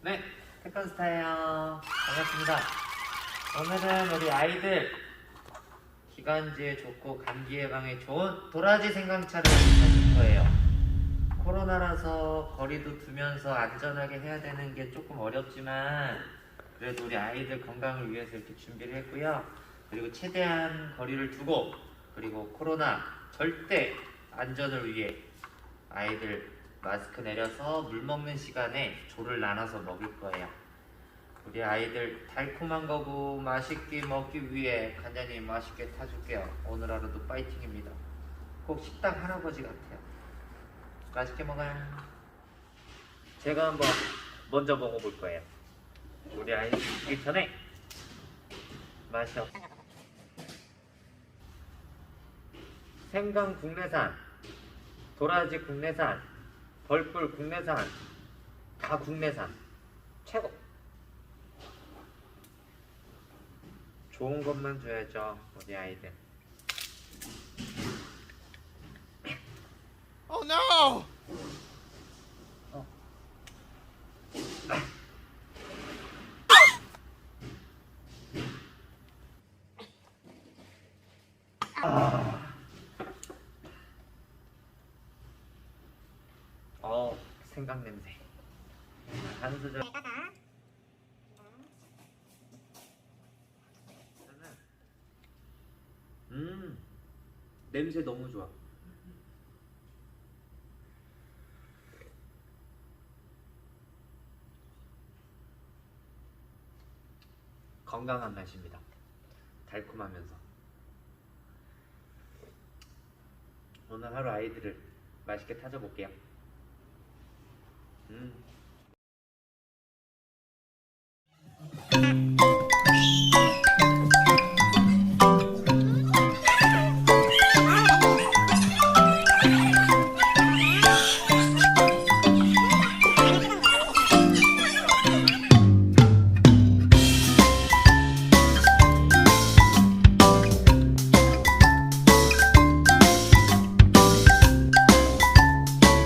네, 태권스타예요. 반갑습니다. 오늘은 우리 아이들 기관지에 좋고 감기 예방에 좋은 도라지 생강차를 하실 거예요. 코로나라서 거리도 두면서 안전하게 해야 되는 게 조금 어렵지만 그래도 우리 아이들 건강을 위해서 이렇게 준비를 했고요. 그리고 최대한 거리를 두고 그리고 코로나 절대 안전을 위해 아이들 마스크 내려서 물 먹는 시간에 조를 나눠서 먹일 거예요. 우리 아이들 달콤한 거고 맛있게 먹기 위해 간장님 맛있게 타줄게요. 오늘 하루도 파이팅입니다. 꼭 식당 할아버지 같아요. 맛있게 먹어요. 제가 한번 먼저 먹어볼 거예요. 우리 아이들 먹기 전에 없. 생강 국내산, 도라지 국내산, 벌꿀 국내산, 다 국내산 최고. 좋은 것만 줘야죠 우리 아이들. 어 생강 냄새. 한 수저. 음 냄새 너무 좋아. 건강한 맛입니다. 달콤하면서. 오늘 하루 아이들을 맛있게 타줘볼게요. 음.